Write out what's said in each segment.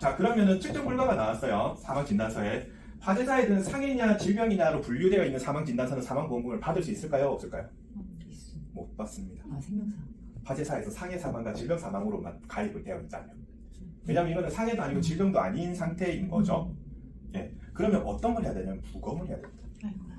자 그러면은 측정 결과가 나왔어요. 사망 진단서에 화재사에 든 상해냐 질병이냐로 분류되어 있는 사망 진단서는 사망 보험금을 받을 수 있을까요? 없을까요? 못 받습니다. 아 생명사. 화재사에서 상해 사망과 질병 사망으로만 가입을 되어 있다면. 왜냐하면 이거는 상해도 아니고 질병도 아닌 상태인 거죠. 예. 그러면 어떤 걸 해야 되냐면 부검을 해야 됩니다. 아이고야.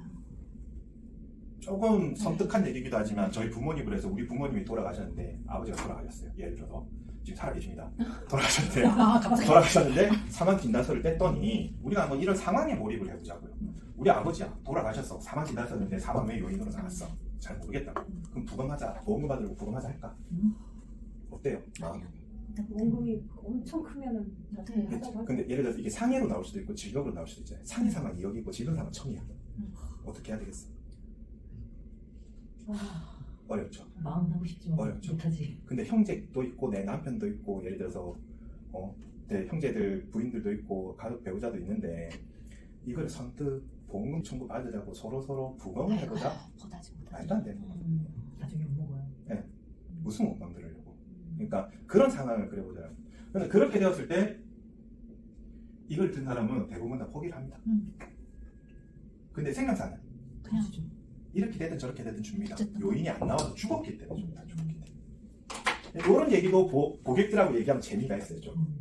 조금 섬뜩한 얘기기도 하지만 저희 부모님을 해서 우리 부모님이 돌아가셨는데 아버지가 돌아가셨어요. 예를 들어서 지금 살아계십니다. 돌아가셨는데 아. 돌아가셨는데 사망 진단서를 뗐더니 우리가 한번 이런 상황에 몰입을 해보자고요. 우리 아버지야 돌아가셨어. 사망 진단서인데 사망 왜 요인으로 나왔어? 잘 모르겠다. 그럼 부검하자. 보험금 받으려고 부검하자 할까? 음. 어때요? 마음? 원금이 엄청 크면은 나중에 네. 하자고 할 근데 예를 들어서 이게 상해로 나올 수도 있고 질병으로 나올 수도 있잖아요. 상해 사망 2억이고 질병 사망 1000이야. 음. 어떻게 해야 되겠어? 와, 어렵죠. 마음 하고 싶지만 어렵죠. 못하지. 근데 형제도 있고 내 남편도 있고 예를 들어서 어, 내 형제들 부인들도 있고 가족 배우자도 있는데 이걸 선뜻 보험금 청구 받으자고 서로 서로 부검을 해보자 못하지 못하지. 말도 안 되는 거예요. 음, 나중에 못 먹어요. 네. 무슨 원망 들으려고 그러니까 그런 상황을 그려보자 근데 그렇게 되었을 때 이걸 든 사람은 대부분 다 포기를 합니다 음. 근데 생명사는 그냥 좀. 이렇게 되든 저렇게 되든 줍니다. 요인이 안 나와서 죽었기 때문에 줍니다 죽었기 때문에 이런 얘기도 고, 고객들하고 얘기하면 재미가 있어요 좀 음.